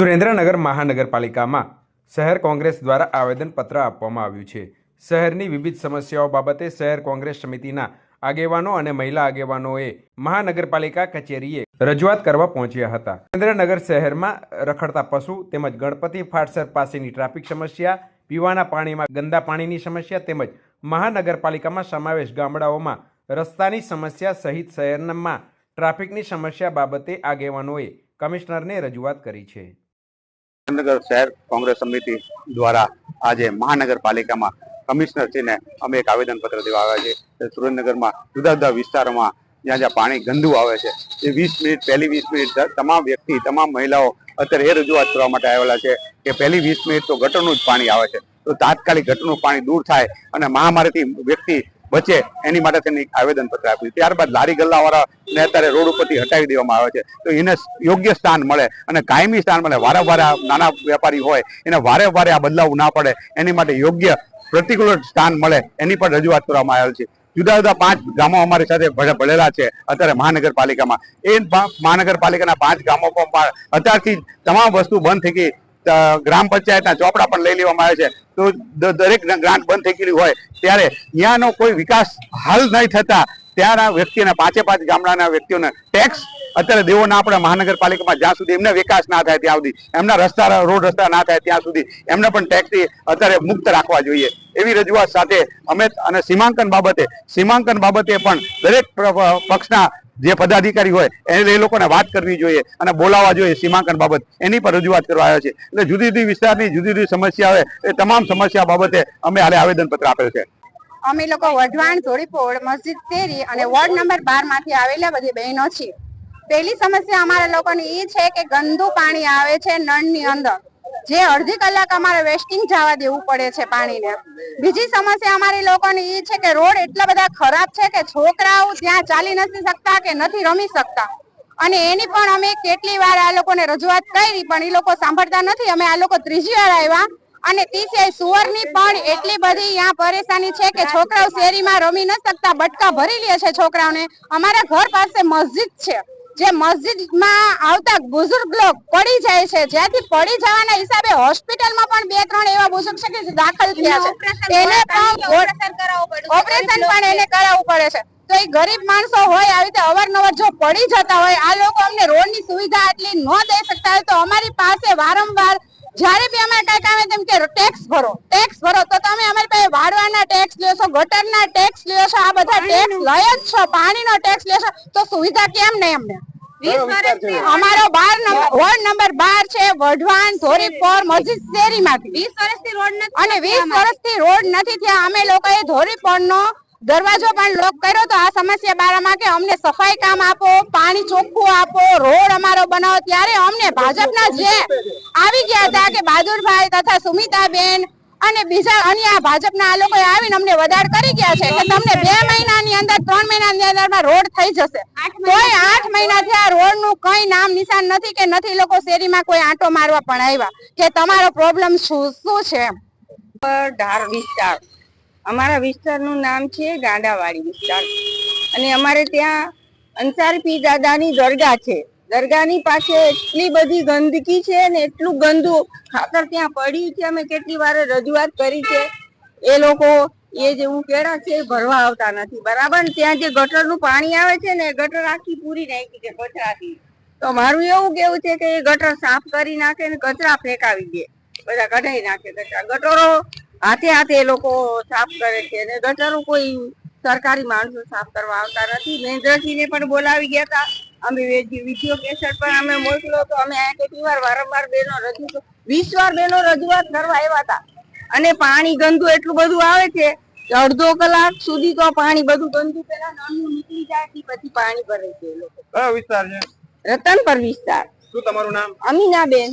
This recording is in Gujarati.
સુરેન્દ્રનગર મહાનગરપાલિકામાં શહેર કોંગ્રેસ દ્વારા આવેદનપત્ર આપવામાં આવ્યું છે. શહેરની વિવિધ સમસ્યાઓ બાબતે શહેર કોંગ્રેસ સમિતિના આગેવાનો અને મહિલા આગેવાનોએ મહાનગરપાલિકા કચેરીએ રજૂઆત કરવા પહોંચ્યા હતા. સુરેન્દ્રનગર શહેરમાં રખડતા પશુ તેમજ ગણપતિ ફાટસર પાસેની ટ્રાફિક સમસ્યા, પીવાના પાણીમાં ગંદા પાણીની સમસ્યા તેમજ મહાનગરપાલિકામાં સમાવેશ ગામડાઓમાં રસ્તાની સમસ્યા સહિત શહેરમાં ટ્રાફિકની સમસ્યા બાબતે આગેવાનોએ કમિશનરને રજૂઆત કરી છે. સુરેન્દ્રનગર શહેર કોંગ્રેસ સમિતિ દ્વારા આજે મહાનગરપાલિકામાં કમિશનરશ્રીને અમે એક આવેદનપત્ર દેવા આવ્યા છે. સુરેન્દ્રનગરમાં જુદા જુદા વિસ્તારોમાં જ્યાં જ્યાં પાણી ગંદુ આવે છે, એ વીસ મિનિટ, પહેલી વીસ મિનિટ તમામ વ્યક્તિ, તમામ મહિલાઓ અત્યારે એ રજૂઆત કરવા માટે આવેલા છે કે પહેલી વીસ મિનિટ તો ગટરનું જ પાણી આવે છે. તો તાત્કાલિક ગટરનું પાણી દૂર થાય અને મહામારીથી વ્યક્તિ બચે એની માટે તેની આવેદનપત્ર આપ્યું ત્યારબાદ લારી ગલ્લાવાળા ને અત્યારે રોડ ઉપરથી હટાવી દેવામાં આવે છે. તો એને યોગ્ય સ્થાન મળે અને કાયમી સ્થાન મળે. વારે વારે નાના વેપારી હોય, એને વારે વારે આ બદલાવ ના પડે, એની માટે યોગ્ય પ્રતિકૂળ સ્થાન મળે, એની પણ રજૂઆત કરવામાં આવેલ છે. જુદા જુદા પાંચ ગામો અમારી સાથે ભળે- ભળેલા છે અત્યારે મહાનગરપાલિકામાં. એ મહાનગરપાલિકાના પાંચ ગામો પણ અત્યારથી તમામ વસ્તુ બંધ થઈ ગઈ. ગ્રામ પંચાયતના ચોપડા પણ લઈ લેવામાં આવે છે. તો દરેક ગ્રાન્ટ બંધ થઈ ગયેલી હોય, ત્યારે ત્યાંનો કોઈ વિકાસ હાલ નહીં થતા, ત્યાંના વ્યક્તિઓને, પાંચે પાંચ ગામડાના વ્યક્તિઓને ટેક્સ અત્યારે દેવો ના આપણે મહાનગરપાલિકામાં જ્યાં સુધી એમને વિકાસ ના થાય ત્યાં સુધી, એમના રસ્તા, રોડ રસ્તા ના થાય ત્યાં સુધી, એમને પણ ટેક્સથી અત્યારે મુક્ત રાખવા જોઈએ. એવી રજૂઆત સાથે અમે અને સીમાંકન બાબતે સીમાંકન બાબતે પણ દરેક પક્ષના જે પદાધિકારી હોય, એને એ લોકોને વાત કરવી જોઈએ અને બોલાવવા જોઈએ સીમાંકન બાબત. એની પર રજૂઆત કરવા આવ્યા છે એટલે જુદી જુદી વિસ્તારની જુદી જુદી સમસ્યા હોય એ તમામ સમસ્યા બાબતે અમે હાલે આવેદનપત્ર આપેલ છે. અમે લોકો વઢવાણ, ધોળીપોળ, મસ્જિદ, તેરી અને વોર્ડ નંબર બારમાંથી આવેલા બધી બહેનો છીએ. પહેલી સમસ્યા અમારા લોકોની એ છે કે ગંદુ પાણી આવે છે નળની અંદર. જે અડધી કલાક અમારે વેસ્ટિંગ જવા દેવું પડે છે પાણીને. બીજી સમસ્યા અમારી લોકોની એ છે કે રોડ એટલા બધા ખરાબ છે કે છોકરાઓ ત્યાં ચાલી નથી શકતા કે નથી રમી શકતા. અને એની પણ અમે કેટલી વાર આ લોકોને રજૂઆત કરી, પણ એ લોકો સાંભળતા નથી. અમે આ લોકો ત્રીજી વાર આવ્યા અને તે સિવાય સુવરની પણ એટલી બધી અહીંયા પરેશાની છે કે છોકરાઓ શેરીમાં રમી ન શકતા, બટકા ભરી લે છે છોકરાઓને. અમારા ઘર પાસે મસ્જિદ છે. જે મસ્જિદમાં આવતા બુઝુર્ગ લોક પડી જાય છે જ્યાંથી પડી જવાના હિસાબે હોસ્પિટલમાં પણ બે ત્રણ એવા બુઝુર્ગ છે કે દાખલ થયા છે. એને પણ ઓપરેશન પણ એને કરાવવું પડે છે. તો એ ગરીબ માણસો હોય આવી રીતે અવારનવાર જો પડી જતા હોય આ લોકો અમને રોડની સુવિધા આટલી ન દઈ શકતા હોય તો અમારી પાસે વારંવાર જ્યારે બી અમે કાકા આવે તેમ કે ટેક્સ ભરો ટેક્સ ભરો તો તમે અમારી પાસે વાળવાના ટેક્સ લ્યો છો ગટરના ટેક્સ લ્યો છો આ બધા ટેક્સ લઈ જ છો પાણીનો ટેક્સ લ્યો છો તો સુવિધા કેમ નહીં અમને? અમારો બાર નંબર વોર્ડ નંબર બાર છે વઢવાણ ધોરીપોર મસ્જિદ શેરીમાંથી. વીસ વર્ષથી રોડ નથી અને વીસ વર્ષથી રોડ નથી થયા અમે લોકોએ ધોરીપોર નો દરવાજો પણ લોક કર્યો તો આ સમસ્યા બારામાં કે અમને સફાઈ કામ આપો, પાણી ચોખ્ખું આપો, રોડ અમારો બનાવો. ત્યારે અમને ભાજપના જે આવી ગયા હતા કે બહાદુરભાઈ તથા સુમિતાબેન અને બીજા અન્ય ભાજપના આ લોકોએ આવીને અમને વધાર કરી ગયા છે. કે તમને બે મહિનાની અંદર, ત્રણ મહિનાની અંદરમાં રોડ થઈ જશે. કોઈ આઠ મહિનાથી આ રોડનું કઈ નામ નિશાન નથી કે નથી લોકો શેરીમાં કોઈ આંટો મારવા પણ આવ્યા. કે તમારો પ્રોબ્લેમ શું શું છે ધાર વિસ્તાર. અમારા વિસ્તારનું નામ છે ગાંડાવાડી વિસ્તાર. અને અમારે ત્યાં અંસાર પી દાદાની દરગાહ છે. દરગાહની પાસે એટલી બધી ગંદકી છે ને એટલું ગંદુ ખાતર ત્યાં પડ્યું છે. અમે કેટલી વાર રજૂઆત કરી છે. એ લોકો એ જેવું કેળા છે એ ભરવા આવતા નથી. બરાબર? ત્યાં જે ગટરનું પાણી આવે છે ને ગટર આખી પૂરી નાખી છે કચરાથી. તો મારું એવું કેવું છે કે એ ગટર સાફ કરી નાખે ને કચરા ફેંકાવી દે. બધા કઢાઈ નાખે કચરા. ગટરો હાથે હાથે એ લોકો સાફ કરે છે અને ગટરો કોઈ સરકારી માણસો સાફ કરવા આવતા નથી. મહેન્દ્રસિંહને પણ બોલાવી ગયા હતા. અમે વીડિયો કેસેટ પણ અમે મોકલો તો અમે આ કેટલી વાર વારંવાર બેનો રજૂ વીસ વાર બેનો રજૂઆત કરવા આવ્યા હતા. અને પાણી ગંદુ એટલું બધું આવે છે કે અડધો કલાક સુધી તો પાણી બધું ગંદુ પેલા નાનું નીકળી જાય થી પછી પાણી ભરે છે એ લોકો. કયો વિસ્તાર છે? રતનપર વિસ્તાર. શું તમારું નામ? અમીનાબેન.